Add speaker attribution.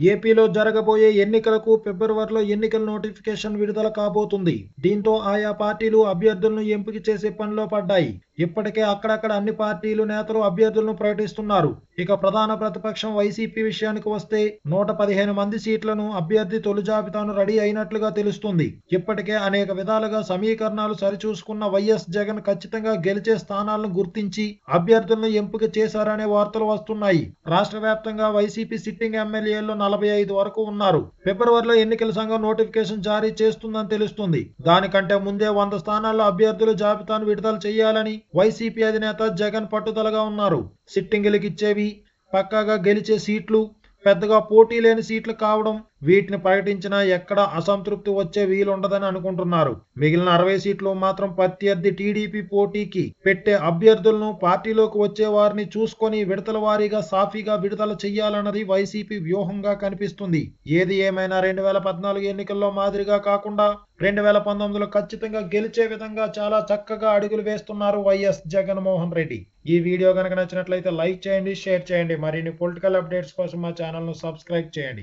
Speaker 1: ఏపీలో జరగబోయే ఎన్నికలకు ఫిబ్రవరిలో ఎన్నికల నోటిఫికేషన్ విడుదల కాబోతుంది. దీంతో ఆయా పార్టీలు అభ్యర్థులను ఎంపిక చేసే పనిలో పడ్డాయి. ఇప్పటికే అక్కడక్కడ అన్ని పార్టీలు నేతలు అభ్యర్థులను ప్రకటిస్తున్నారు. ఇక ప్రధాన ప్రతిపక్షం వైసీపీ విషయానికి వస్తే నూట పదిహేను మంది సీట్లను అభ్యర్థి తొలి జాబితాను రెడీ అయినట్లుగా తెలుస్తుంది. ఇప్పటికే అనేక విధాలుగా సమీకరణాలు సరిచూసుకున్న వైఎస్ జగన్ ఖచ్చితంగా గెలిచే స్థానాలను గుర్తించి అభ్యర్థులను ఎంపిక చేశారనే వార్తలు వస్తున్నాయి. రాష్ట్ర వ్యాప్తంగా వైసీపీ సిట్టింగ్ ఎమ్మెల్యేలు నలభై ఐదు వరకు ఉన్నారు. ఫిబ్రవరిలో ఎన్నికల సంఘం నోటిఫికేషన్ జారీ చేస్తుందని తెలుస్తుంది. దానికంటే ముందే వంద స్థానాల్లో అభ్యర్థుల జాబితాను విడుదల చేయాలని వైసీపీ అధినేత జగన్ పట్టుదలగా ఉన్నారు. సిట్టింగులకు ఇచ్చేవి పక్కాగా గెలిచే సీట్లు పెద్దగా పోటీ లేని సీట్లు కావడం వీటిని ప్రకటించినా ఎక్కడ అసంతృప్తి వచ్చే వీలుండదని అనుకుంటున్నారు. మిగిలిన అరవై సీట్లు మాత్రం ప్రత్యర్థి టీడీపీ పోటీకి పెట్టే అభ్యర్థులను పార్టీలోకి వచ్చే వారిని చూసుకొని విడతల వారీగా సాఫీగా విడుదల చెయ్యాలన్నది వైసీపీ వ్యూహంగా కనిపిస్తుంది. ఏది ఏమైనా రెండు వేల పద్నాలుగు ఎన్నికల్లో మాదిరిగా కాకుండా రెండు వేల పంతొమ్మిదిలో ఖచ్చితంగా గెలిచే విధంగా చాలా చక్కగా అడుగులు వేస్తున్నారు వైఎస్ జగన్మోహన్ రెడ్డి. ఈ వీడియో కనుక నచ్చినట్లయితే లైక్ చేయండి షేర్ చేయండి. మరిన్ని పొలిటికల్ అప్డేట్స్ కోసం మా ఛానల్ను సబ్స్క్రైబ్ చేయండి.